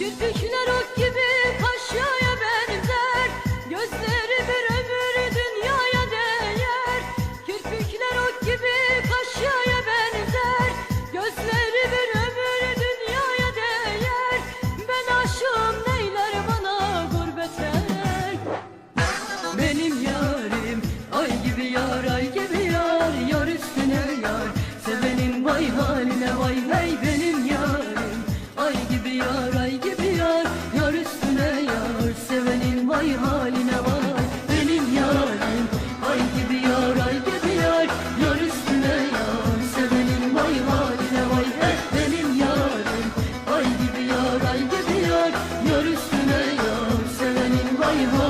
Kirpikler ok gibi You.